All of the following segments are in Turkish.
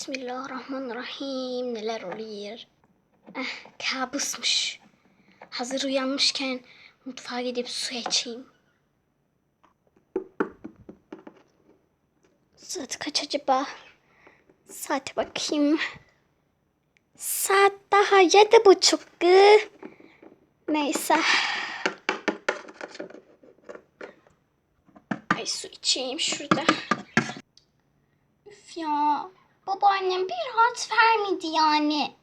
Bismillahirrahmanirrahim. Neler oluyor? Eh, kabusmuş. Hazır uyanmışken mutfağa gidip su içeyim. Saat kaç acaba? Saate bakayım. Saat daha yedi buçuk. Neyse. Ay su içeyim şurada. Üf ya. Babaannem bir hat vermedi yani.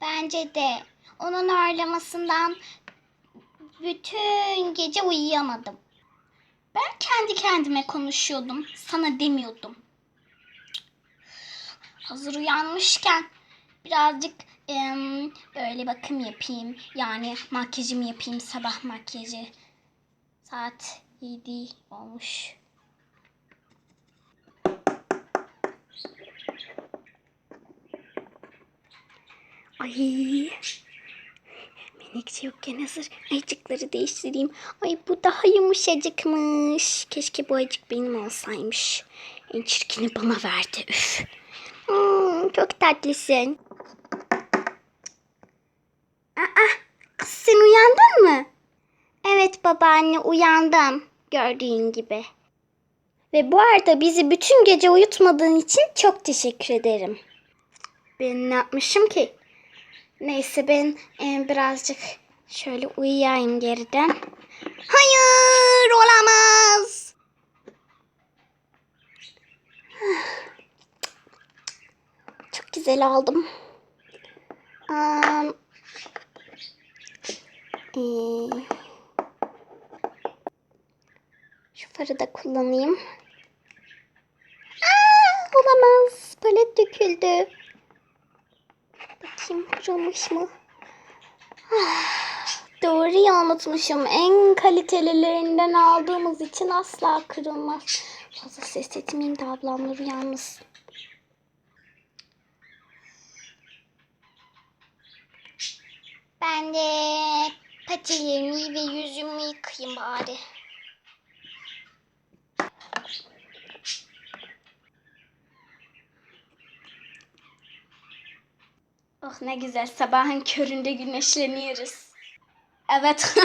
Bence de. Onun ağırlamasından bütün gece uyuyamadım. Ben kendi kendime konuşuyordum. Sana demiyordum. Hazır uyanmışken birazcık em, böyle bakım yapayım. Yani makyajımı yapayım sabah makyajı. Saat 7 olmuş. Ay. Menekşe yokken hazır ayıcıkları değiştireyim. Ay bu daha yumuşacıkmış. Keşke bu ayıcık benim olsaymış. En çirkini bana verdi. Üf. Hmm, çok tatlısın. Aa, kız sen uyandın mı? Evet babaanne uyandım. Gördüğün gibi. Ve bu arada bizi bütün gece uyutmadığın için çok teşekkür ederim. Ben ne yapmışım ki? Neyse ben e, birazcık şöyle uyuyayım geriden. Hayır olamaz. Çok güzel aldım. Am, e, şu farı da kullanayım. Aa, olamaz. Palet döküldü. Bakayım kırılmış mı? Doğru ya unutmuşum. En kalitelilerinden aldığımız için asla kırılmaz. Fazla ses etmeyeyim de ablamlar uyanmasın. Ben de patilerimi ve yüzümü yıkayayım bari. Oh ne güzel sabahın köründe güneşleniyoruz. Evet.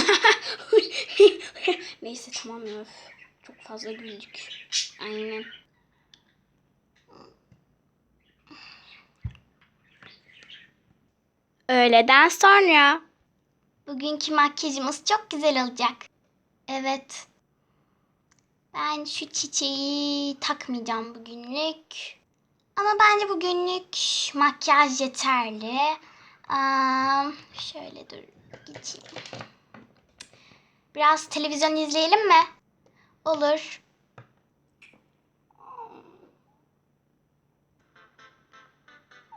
Neyse tamam ya. öf. Çok fazla güldük. Aynen. Öğleden sonra. Bugünkü makyajımız çok güzel olacak. Evet. Ben şu çiçeği takmayacağım bugünlük. Ama bence bugünlük makyaj yeterli. Aa, şöyle dur geçeyim. Biraz televizyon izleyelim mi? Olur.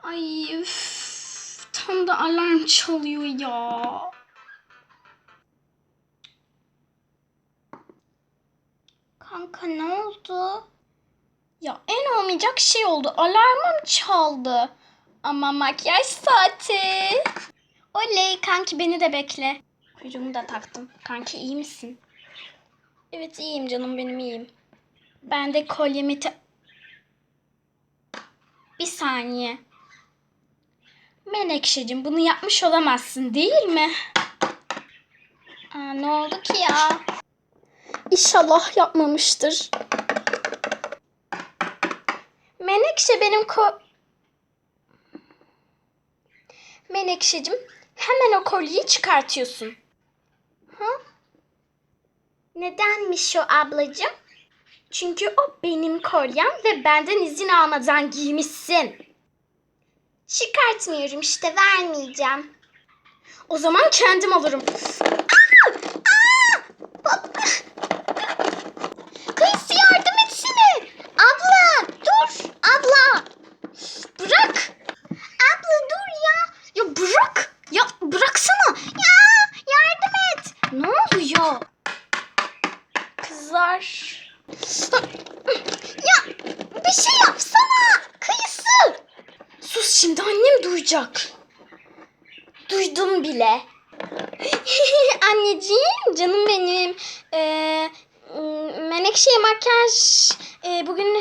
Ay üf, tam da alarm çalıyor ya. Kanka ne oldu? Ya en olmayacak şey oldu. Alarmım çaldı. Ama makyaj saati. Oley kanki beni de bekle. Kuyruğumu da taktım. Kanki iyi misin? Evet iyiyim canım benim iyiyim. Ben de kolyemi ta- Bir saniye. Menekşe'cim bunu yapmış olamazsın değil mi? Aa, ne oldu ki ya? İnşallah yapmamıştır. Menekşe benim ko... Menekşe'cim hemen o kolyeyi çıkartıyorsun. Ha? Nedenmiş o ablacığım? Çünkü o benim kolyem ve benden izin almadan giymişsin. Çıkartmıyorum işte vermeyeceğim. O zaman kendim alırım. Aa! Aa! Bab- Kıyısı yardım etsene. Abla dur. Abla. Bırak. Abla dur ya. Ya bırak. Ya bıraksana. Ya yardım et. Ne oluyor? Kızlar. Ya bir şey yapsana. Kıyısı. Sus şimdi annem duyacak. Duydum bile. Anneciğim canım benim. Ee, m- Menekşe'ye makyaj e, bugün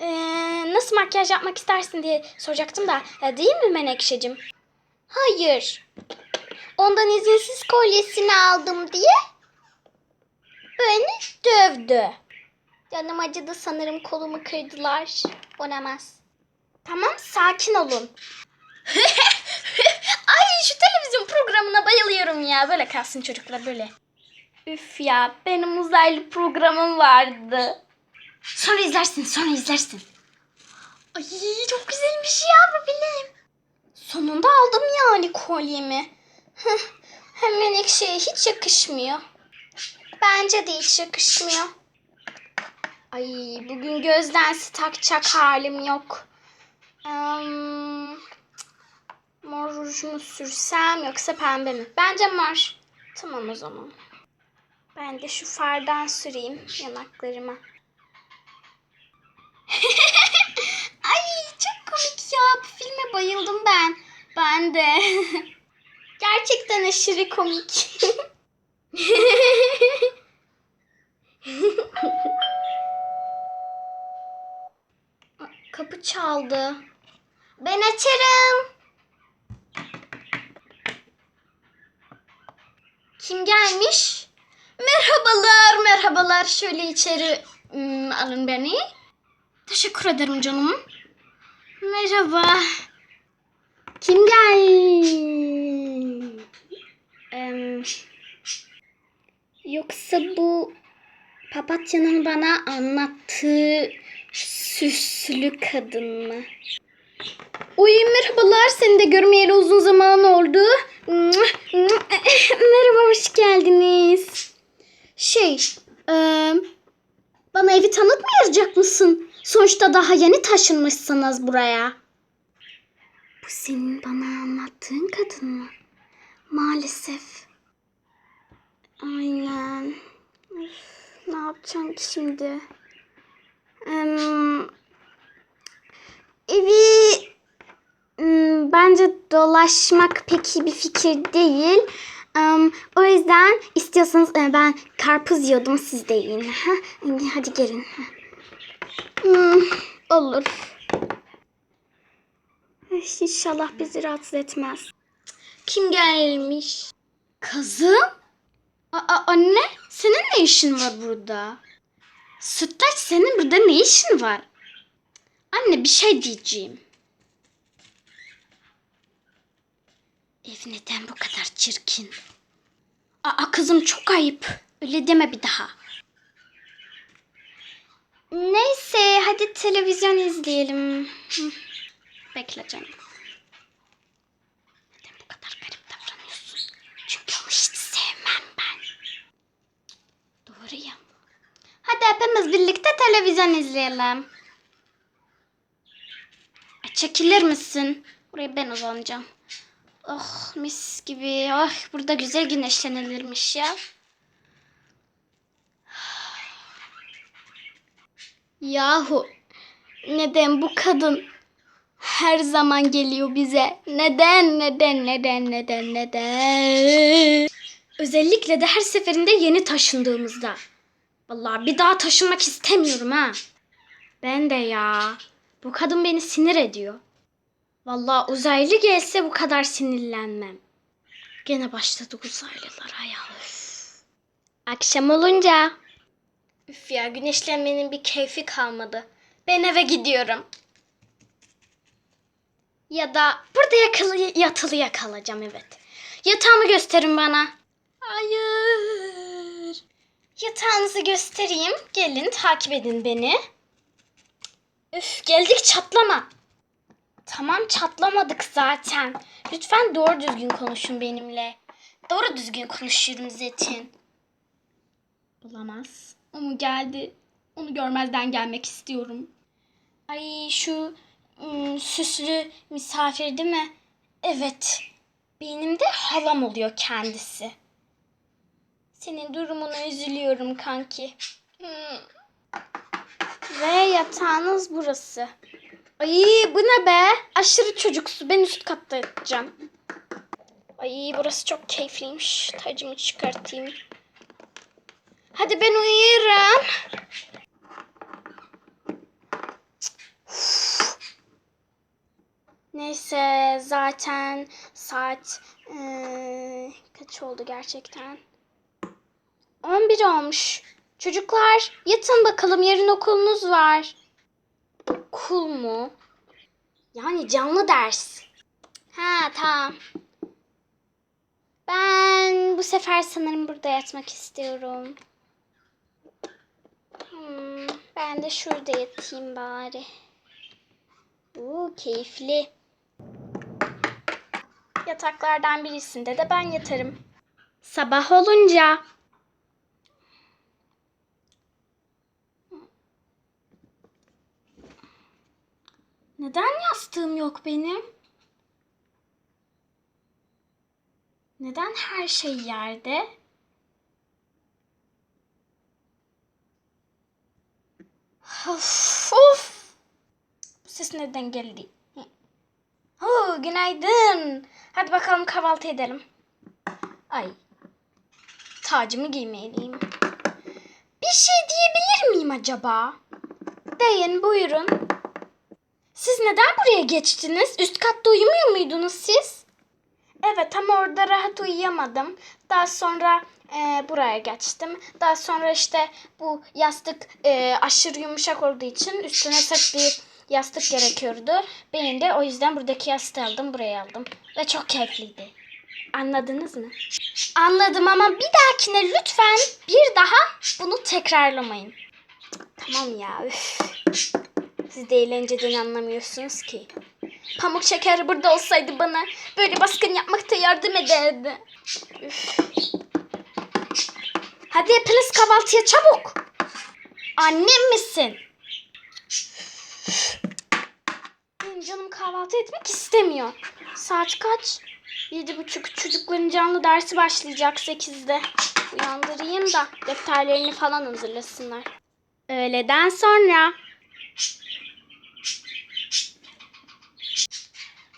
e, nasıl makyaj yapmak istersin diye soracaktım da e, değil mi Menekşe'cim? Hayır. Ondan izinsiz kolyesini aldım diye beni dövdü. Canım acıdı sanırım kolumu kırdılar. Olamaz. Tamam sakin olun. Ay şu televizyon programına bayılıyorum ya. Böyle kalsın çocuklar böyle. Üf ya benim uzaylı programım vardı. Sonra izlersin sonra izlersin. Ay çok güzelmiş ya bu film. Sonunda aldım yani kolyemi. Heh, Hemen ekşiye hiç yakışmıyor. Bence de hiç yakışmıyor. Ay bugün göz lensi takacak halim yok. Hmm, mor ruj mu sürsem yoksa pembe mi? Bence mor. Tamam o zaman. Ben de şu fardan süreyim yanaklarıma. Ay çok komik ya. Bu filme bayıldım ben. Ben de. Gerçekten aşırı komik. Kapı çaldı. Ben açarım. Kim gelmiş? Merhabalar, merhabalar. Şöyle içeri ım, alın beni. Teşekkür ederim canım. Merhaba. Kim gel? Em, yoksa bu papatyanın bana anlattığı süslü kadın mı? Uy merhabalar seni de görmeyeli uzun zaman oldu. Merhaba hoş geldiniz. Şey e, bana evi tanıtmayacak mısın? Sonuçta daha yeni taşınmışsınız buraya. Bu senin bana anlattığın kadın mı? Maalesef. Aynen. Ne yapacaksın ki şimdi? Evi Hmm, bence dolaşmak pek iyi bir fikir değil. O yüzden istiyorsanız e, ben karpuz yiyordum siz de yiyin. Ha? Hadi gelin. Hmm, olur. İnşallah bizi rahatsız etmez. Kim gelmiş? Kızım? Aa, anne senin ne işin var burada? Sütlaç senin burada ne işin var? Anne bir şey diyeceğim. Ev neden bu kadar çirkin? Aa kızım çok ayıp. Öyle deme bir daha. Neyse hadi televizyon izleyelim. Bekle canım. Neden bu kadar garip davranıyorsun? Çünkü onu hiç sevmem ben. Doğru ya. Hadi hepimiz birlikte televizyon izleyelim. Çekilir misin? Buraya ben uzanacağım. Oh mis gibi. Oh burada güzel güneşlenilirmiş ya. Yahu neden bu kadın her zaman geliyor bize? Neden neden neden neden neden? Özellikle de her seferinde yeni taşındığımızda. Vallahi bir daha taşınmak istemiyorum ha. Ben de ya. Bu kadın beni sinir ediyor. Vallahi uzaylı gelse bu kadar sinirlenmem. Gene başladı uzaylılar ya. Akşam olunca. Üf ya güneşlenmenin bir keyfi kalmadı. Ben eve gidiyorum. Ya da burada yakalı, yatılı kalacağım evet. Yatağımı gösterin bana. Hayır. Yatağınızı göstereyim. Gelin takip edin beni. Üf geldik çatlama. Tamam çatlamadık zaten. Lütfen doğru düzgün konuşun benimle. Doğru düzgün konuşuyorum zaten. Olamaz. O mu geldi? Onu görmezden gelmek istiyorum. Ay şu ım, süslü misafir değil mi? Evet. Benim de halam oluyor kendisi. Senin durumuna üzülüyorum kanki. Hmm. Ve yatağınız burası. Ay bu ne be? Aşırı çocuksu. Ben üst katta yatacağım. Ay burası çok keyifliymiş. Tacımı çıkartayım. Hadi ben uyuyorum. Neyse zaten saat eee, kaç oldu gerçekten? 11 olmuş. Çocuklar yatın bakalım yarın okulunuz var. Okul mu? Yani canlı ders. Ha tamam. Ben bu sefer sanırım burada yatmak istiyorum. Hmm, ben de şurada yatayım bari. Oo, keyifli. Yataklardan birisinde de ben yatarım. Sabah olunca. Neden yastığım yok benim? Neden her şey yerde? Of, of. Bu ses nereden geldi? Oo, günaydın. Hadi bakalım kahvaltı edelim. Ay. Tacımı giymeliyim. Bir şey diyebilir miyim acaba? Deyin buyurun. Siz neden buraya geçtiniz? Üst katta uyumuyor muydunuz siz? Evet ama orada rahat uyuyamadım. Daha sonra e, buraya geçtim. Daha sonra işte bu yastık e, aşırı yumuşak olduğu için üstüne sert bir yastık gerekiyordu. Ben de o yüzden buradaki yastığı aldım, buraya aldım. Ve çok keyifliydi. Anladınız mı? Anladım ama bir dahakine lütfen bir daha bunu tekrarlamayın. Tamam ya. Üf. Siz de eğlenceden anlamıyorsunuz ki. Pamuk şeker burada olsaydı bana böyle baskın yapmakta yardım ederdi. Üf. Hadi hepiniz kahvaltıya çabuk. Annem misin? Benim canım kahvaltı etmek istemiyor. Saat kaç? Yedi buçuk. Çocukların canlı dersi başlayacak sekizde. Uyandırayım da defterlerini falan hazırlasınlar. Öğleden sonra.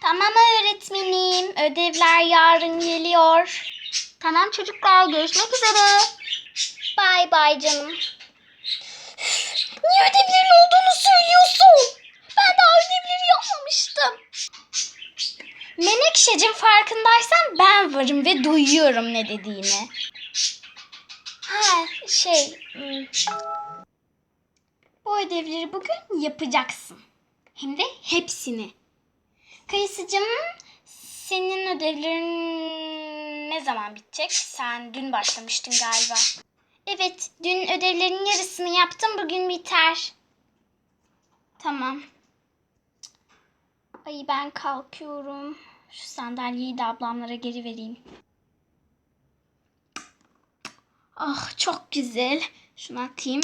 Tamam öğretmenim. Ödevler yarın geliyor. Tamam çocuklar görüşmek üzere. Bay bay canım. Niye ödevlerin olduğunu söylüyorsun? Ben daha ödevleri yapmamıştım. Menekşe'cim farkındaysan ben varım ve duyuyorum ne dediğini. Ha şey... hmm. Bu ödevleri bugün yapacaksın. Hem de hepsini. Kayısıcım senin ödevlerin ne zaman bitecek? Sen dün başlamıştın galiba. Evet, dün ödevlerin yarısını yaptım. Bugün biter. Tamam. Ay ben kalkıyorum. Şu sandalyeyi de ablamlara geri vereyim. Ah çok güzel. Şunu atayım.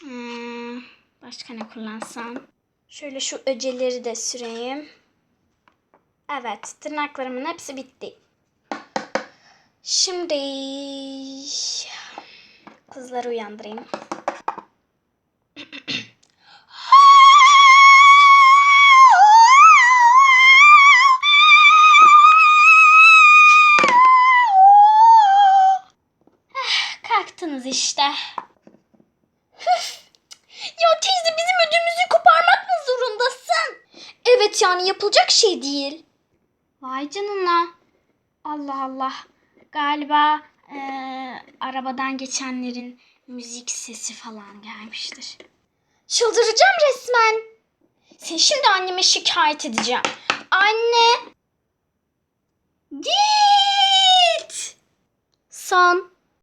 Hmm, başka ne kullansam? Şöyle şu öceleri de süreyim. Evet, tırnaklarımın hepsi bitti. Şimdi kızları uyandırayım. Evet yani yapılacak şey değil. Vay canına. Allah Allah. Galiba eee, arabadan geçenlerin müzik sesi falan gelmiştir. Çıldıracağım resmen. Seni şimdi anneme şikayet edeceğim. Anne. Git. Son